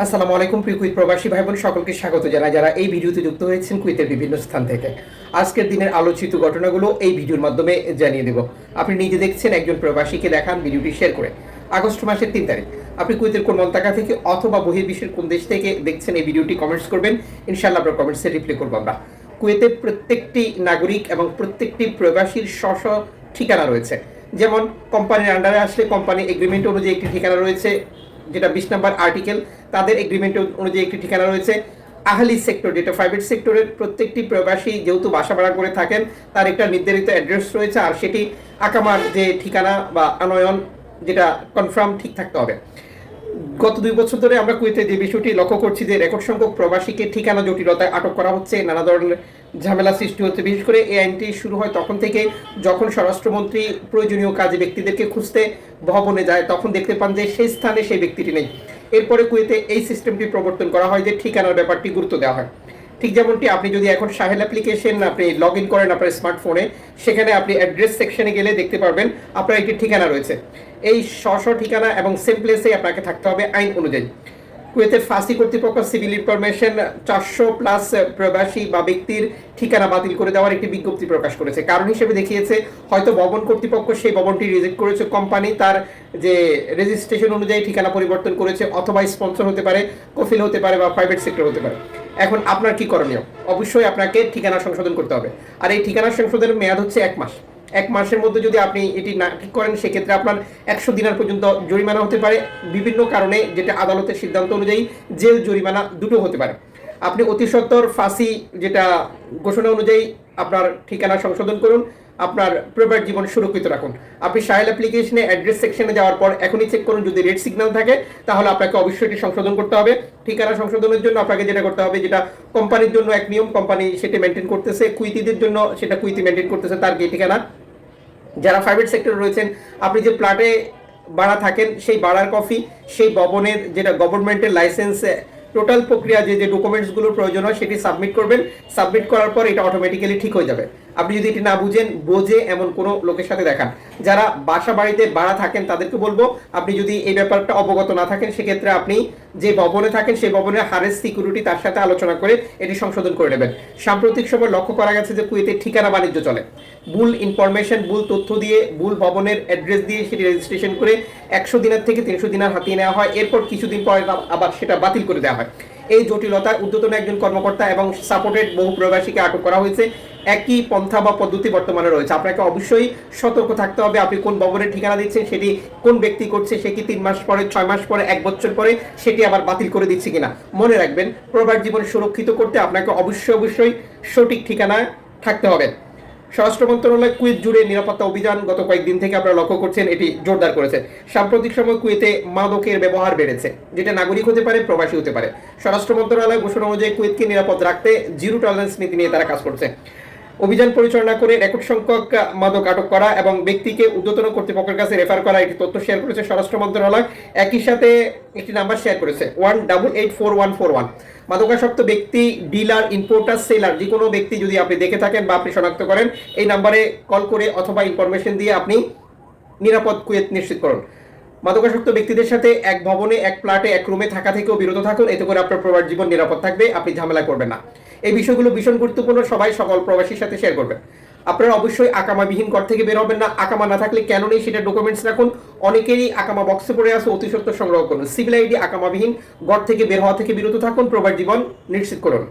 আসসালামু আলাইকুম, প্রিয় কুইত প্রবাসী ভাই বোন সকলকে স্বাগত জানাই। যারা এই ভিডিওতে যুক্ত হয়েছেন কুইতের বিভিন্ন স্থান থেকে। আজকের দিনের আলোচিত ঘটনাগুলো এই ভিডিওর মাধ্যমে জানিয়ে দেব। আপনি নিজে দেখছেন, একজন প্রবাসীকে দেখান ভিডিওটি শেয়ার করে। আগস্ট মাসের তিন তারিখ। আপনি কুইতের কোন মন্তাকা থেকে অথবা বহির্বিশ্বের কোন দেশ থেকে দেখছেন এই ভিডিওটি কমেন্টস করবেন। ইনশাআল্লাহ আপনার কমেন্টসে রিপ্লাই করব আমরা। কুয়েতের প্রত্যেকটি নাগরিক এবং প্রত্যেকটি প্রবাসীর স্ব ঠিকানা রয়েছে। যেমন কোম্পানির আন্ডারে আসলে কোম্পানি এগ্রিমেন্ট অনুযায়ী একটি ঠিকানা রয়েছে। যেটা বিশ নাম্বার আর্টিকেল তাদের এগ্রিমেন্ট অনুযায়ী একটি ঠিকানা রয়েছে। আহলি সেক্টর যেটা প্রাইভেট সেক্টরের প্রত্যেকটি প্রবাসী যেহেতু বাসা ভাড়া করে থাকেন, তার একটা নির্ধারিত অ্যাড্রেস রয়েছে আর সেটি আকামার যে ঠিকানা বা আনয়ন যেটা কনফার্ম ঠিক থাকতে হবে। গত দুই বছর ধরে আমরা কুয়েতে যে বিষয়টি লক্ষ্য করছি যে রেকর্ড সংখ্যক প্রবাসীকে ঠিকানা জটিলতায় আটক করা হচ্ছে, নানা ধরনের ঝামেলা সৃষ্টি হচ্ছে। বিশেষ করে এই আইনটি শুরু হয় তখন থেকে যখন স্বরাষ্ট্রমন্ত্রী প্রয়োজনীয় কাজে ব্যক্তিদেরকে খুঁজতে ভবনে যায়, তখন দেখতে পান যে সেই স্থানে সেই ব্যক্তিটি নেই। এরপরে কুয়েতে এই সিস্টেমটি প্রবর্তন করা হয় যে ঠিকানার ব্যাপারটি গুরুত্ব দেওয়া হয়। ঠিক যেমনটি আপনি যদি এখন সাহেল অ্যাপ্লিকেশন, আপনি লগ ইন করেন আপনার স্মার্টফোনে, সেখানে আপনি অ্যাড্রেস সেকশনে গেলে দেখতে পারবেন আপনার একটি ঠিকানা রয়েছে। এই স্ব ঠিকানা এবং সেম প্লেসে আপনাকে থাকতে হবে আইন অনুযায়ী। কুয়েতের ফাঁসি কর্তৃপক্ষ সিভিল ইনফরমেশন চারশো প্লাস প্রবাসী বা ব্যক্তির ঠিকানা বাতিল করে দেওয়ার একটি বিজ্ঞপ্তি প্রকাশ করেছে। কারণ হিসেবে দেখিয়েছে, হয়তো ভবন কর্তৃপক্ষ সেই ভবনটি রিজেক্ট করেছে। কোম্পানি তার যে রেজিস্ট্রেশন অনুযায়ী ঠিকানা পরিবর্তন করেছে, অথবা স্পন্সর হতে পারে, কফিল হতে পারে বা প্রাইভেট সেক্টর হতে পারে। এখন আপনার কি করণীয়? অবশ্যই আপনাকে ঠিকানা সংশোধন করতে হবে। আর এই ঠিকানা সংশোধনের মেয়াদ হচ্ছে এক মাস। এক মাসের মধ্যে যদি আপনি এটি না ঠিক করেন, সেক্ষেত্রে আপনার একশো দিনের পর্যন্ত জরিমানা হতে পারে। বিভিন্ন কারণে যেটা আদালতের সিদ্ধান্ত অনুযায়ী জেল জরিমানা দুটো হতে পারে। আপনি অতি সত্বর ফাঁসি যেটা ঘোষণা অনুযায়ী আপনার ঠিকানা সংশোধন করুন, আপনার প্রবার জীবন সুরক্ষিত রাখুন। আপনি সাহেল অ্যাপ্লিকেশনে অ্যাড্রেস সেকশনে যাওয়ার পর এখনই চেক করুন, যদি রেড সিগন্যাল থাকে, তাহলে আপনাকে অবশ্যই এটি সংশোধন করতে হবে। ঠিকানা সংশোধনের জন্য আপনাকে যেটা করতে হবে, যেটা কোম্পানির জন্য এক নিয়ম কোম্পানি সেটা মেনটেন করতেছে, কুইতিদের জন্য সেটা কুইতি মেনটেন করতেছে, তার ঠিকানা। যারা প্রাইভেট সেক্টরে রয়েছেন, আপনি যে প্লাটে বাড়া থাকেন, সেই বাড়ার কফি সেই ভবনের যেটা গভর্নমেন্টের লাইসেন্স টোটাল প্রক্রিয়া যে যে ডকুমেন্টসগুলোর প্রয়োজন হয়, সেটি সাবমিট করবেন। সাবমিট করার পর এটা অটোমেটিক্যালি ঠিক হয়ে যাবে। আপনি যদি এটি না বুঝেন, বোঝে এমন কোনো লোকের সাথে দেখান। যারা বাসা বাড়িতে ভাড়া থাকেন, তাদেরকে বলব, আপনি যদি এই ব্যাপারটা অবগত না থাকেন, সেক্ষেত্রে আপনি যে ভবনে থাকেন, সেই ভবনের হারেস সিকিউরিটি তার সাথে আলোচনা করে এটি সংশোধন করে নেবেন। সাম্প্রতিক সময় লক্ষ্য করা গেছে যে কুয়েতে ঠিকানা বাণিজ্য চলে। ভুল ইনফরমেশন, ভুল তথ্য দিয়ে, ভুল ভবনের অ্যাড্রেস দিয়ে সেটি রেজিস্ট্রেশন করে একশো দিনের থেকে তিনশো দিনের হাতিয়ে নেওয়া হয়। এরপর কিছুদিন পরে আবার সেটা বাতিল করে দেওয়া হয়। এই জটিলতায় উদ্যতন একজন কর্মকর্তা এবং সাপোর্টেড বহু প্রবাসীকে আটক করা হয়েছে। একই পন্থা বা পদ্ধতি বর্তমানে রয়েছে। আপনাকে অবশ্যই সতর্ক থাকতে হবে, আপনি কোন ভবনের ঠিকানা দিচ্ছেন, সেটি কোন ব্যক্তি করছে, সে কি তিন মাস পরে, ছয় মাস পরে, এক বছর পরে, সেটি আবার বাতিল করে দিচ্ছে কিনা। মনে রাখবেন, প্রবাস জীবন সুরক্ষিত করতে আপনাকে অবশ্যই অবশ্যই সঠিক ঠিকানায় থাকতে হবে। স্বরাষ্ট্র মন্ত্রণালয় কুয়েত জুড়ে নিরাপত্তা অভিযান গত কয়েকদিন থেকে আপনারা লক্ষ্য করছেন, এটি জোরদার করেছে। সাম্প্রতিক সময় কুয়েতে মাদকের ব্যবহার বেড়েছে, যেটা নাগরিক হতে পারে, প্রবাসী হতে পারে। স্বরাষ্ট্র মন্ত্রণালয় ঘোষণা অনুযায়ী কুয়েতকে নিরাপদ রাখতে জিরো টলারেন্স নীতি নিয়ে তারা কাজ করছে। অভিযান পরিচালনা করে রেকর্ড সংখ্যক মাদক আটক করা এবং ব্যক্তিকে উদ্যতন কর্তৃপক্ষের কাছে রেফার করা একটি তথ্য শেয়ার করেছে স্বরাষ্ট্র মন্ত্রণালয়। একই সাথে একটি নাম্বার শেয়ার করেছে one double eight four one four one মাদকাসক্ত ব্যক্তি, ডিলার ইম্পোর্টার সেলার যে কোনো ব্যক্তি যদি আপনি দেখে থাকেন বা আপনি শনাক্ত করেন, এই নাম্বারে কল করে অথবা ইনফরমেশন দিয়ে আপনি নিরাপদ কুয়েত নিশ্চিত করুন। মাদকাসক্ত ব্যক্তিদের সাথে এক ভবনে, এক প্লাটে এক রুমে থাকা থেকেও বিরত থাকুন। এতে করে আপনার প্রবাস জীবন নিরাপদ থাকবে, আপনি ঝামেলা করবেন না। এই বিষয়গুলো ভীষণ গুরুত্বপূর্ণ, সবাই সকল প্রবাসীর সাথে শেয়ার করবেন। আপনারা অবশ্যই আকামাবিহীন ঘর থেকে বের হবেন না। আকামা না থাকলে কেন নেই সেটা ডকুমেন্টস রাখুন। অনেকেরই আকামা বক্সে পড়ে আসে অতি সত্য সংগ্রহ করুন। সিভিল আইডি আকামাবিহীন ঘর থেকে বের হওয়া থেকে বিরত থাকুন। প্রবাস জীবন নিশ্চিত করুন।